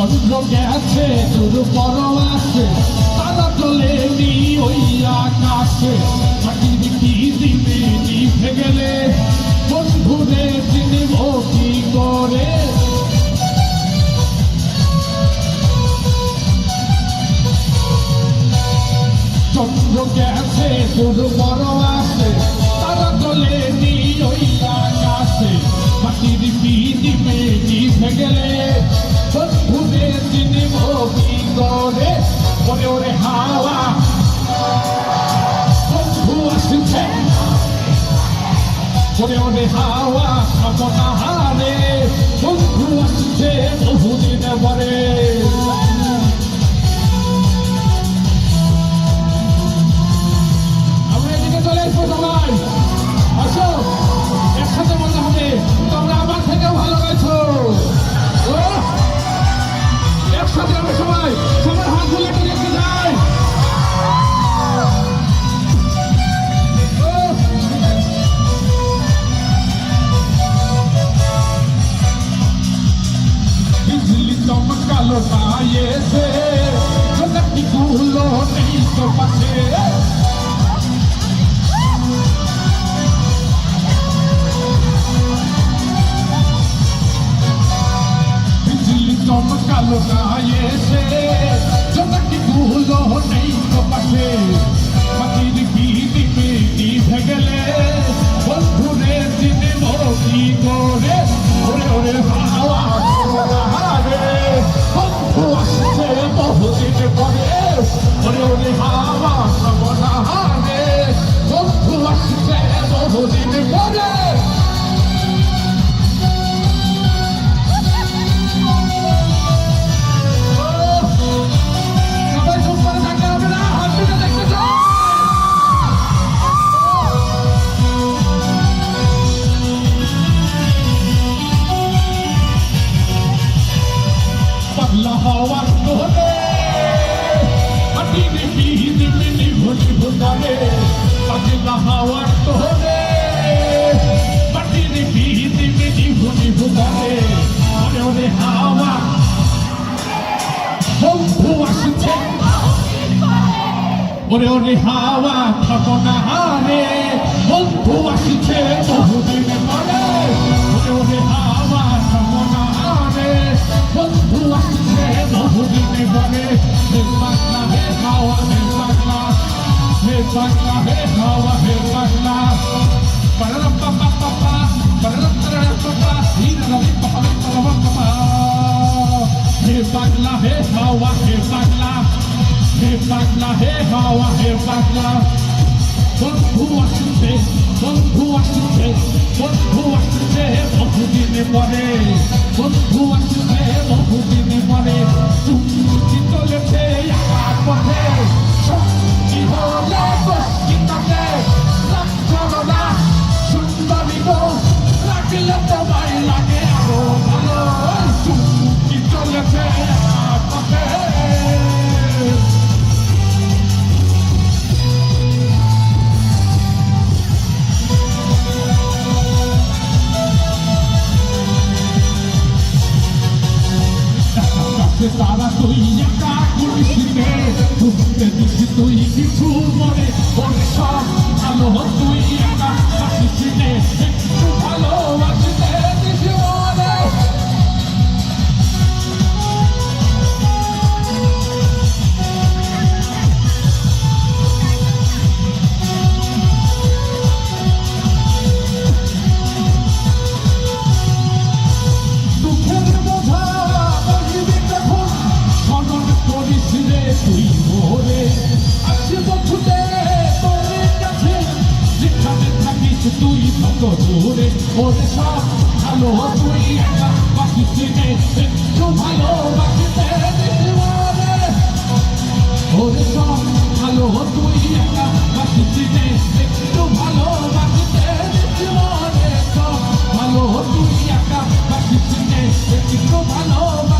চন্দ্র গেছে তোর আছে। তারা চলে নি ওই আকাশে। মাটির কি দিবে নিভে গেলে। বন্ধুরে চিনব কি করে? চন্দ্র গেছে তোর আছে। তারা চলে নি ওই আকাশে। মাটির পিদিবে নিভে গেলে। ওরে ওরে হাওয়া বন্ধু আসছে ওরে ওরে হাওয়া খাবনা এসে ঝলকি গুলো নেই তো পাশে। বিজলি চমকালো গায়ে পরে ওরে ওরে হাওয়া হাওয়া ওরে ওরে হাওয়া থাকো না হারে বন্ধু আসছে। বহুদিন পরে। ওরে ওরে হাওয়া থাকো না হারে বন্ধু আসছে বহুদিন পরে। হে পাগলা হে হাওয়া হে পাগলা হে পাগলা হে হাওয়া হে পাগলা Pararam pa pa pa pa, pararam pararam pa pa, hina la pa pa pa pa pa pa. He pagla he hawa he pagla, he pagla he hawa he pagla. বন্ধু আসছে বন্ধু আসছে বন্ধু আসছে বহুদিনে পরে বন্ধু আসছে 이렇게 살아도 이제다 굴리시네 그때 미치도 이기 구원에 오래 처음 아무것도 이해가 하시시네 Både svart, han og hans kollega Faktisk til neste, som han og vakker stedet i våre Både svart, han og hans kollega Faktisk til neste, som han og vakker stedet i våre Han og hans kollega Faktisk til neste, som han og vakker